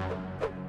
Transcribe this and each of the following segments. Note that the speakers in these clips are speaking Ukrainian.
Thank you.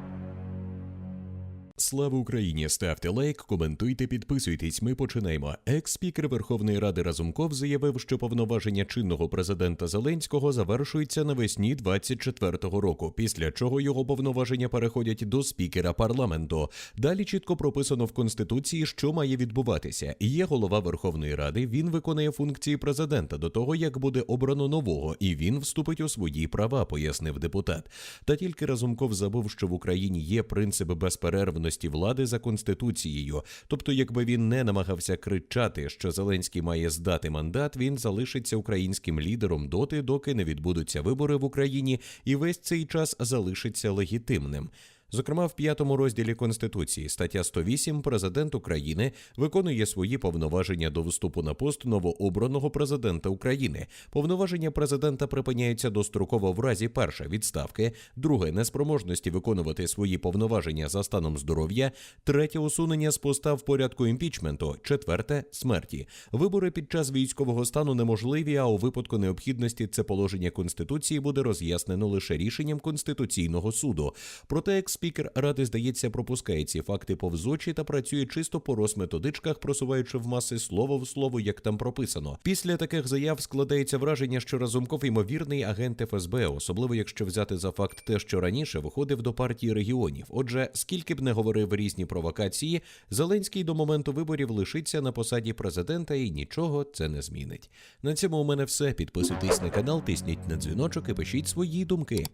Слава Україні! Ставте лайк, коментуйте, підписуйтесь. Ми починаємо. Екс-спікер Верховної Ради Разумков заявив, що повноваження чинного президента Зеленського завершуються навесні 24-го року, після чого його повноваження переходять до спікера парламенту. Далі чітко прописано в конституції, що має відбуватися. Є голова Верховної Ради. Він виконує функції президента до того, як буде обрано нового, і він вступить у свої права, пояснив депутат. Та тільки Разумков забув, що в Україні є принцип безперервності влади за конституцією. Тобто, якби він не намагався кричати, що Зеленський має здати мандат, він залишиться українським лідером доти, доки не відбудуться вибори в Україні, і весь цей час залишиться легітимним. Зокрема, в п'ятому розділі Конституції, стаття 108, президент України виконує свої повноваження до вступу на пост новообраного президента України. Повноваження президента припиняються достроково в разі перше відставки, друге неспроможності виконувати свої повноваження за станом здоров'я, третє усунення з поста в порядку імпічменту, четверте смерті. Вибори під час військового стану неможливі, а у випадку необхідності це положення конституції буде роз'яснено лише рішенням конституційного суду. Проте як спікер ради здається пропускає ці факти повз очі та працює чисто по розметодичках, просуваючи в маси слово в слово, як там прописано. Після таких заяв складається враження, що Разумков ймовірний агент ФСБ, особливо якщо взяти за факт те, що раніше виходив до партії регіонів. Отже, скільки б не говорив різні провокації, Зеленський до моменту виборів лишиться на посаді президента і нічого це не змінить. На цьому у мене все. Підписуйтесь на канал, тисніть на дзвіночок і пишіть свої думки.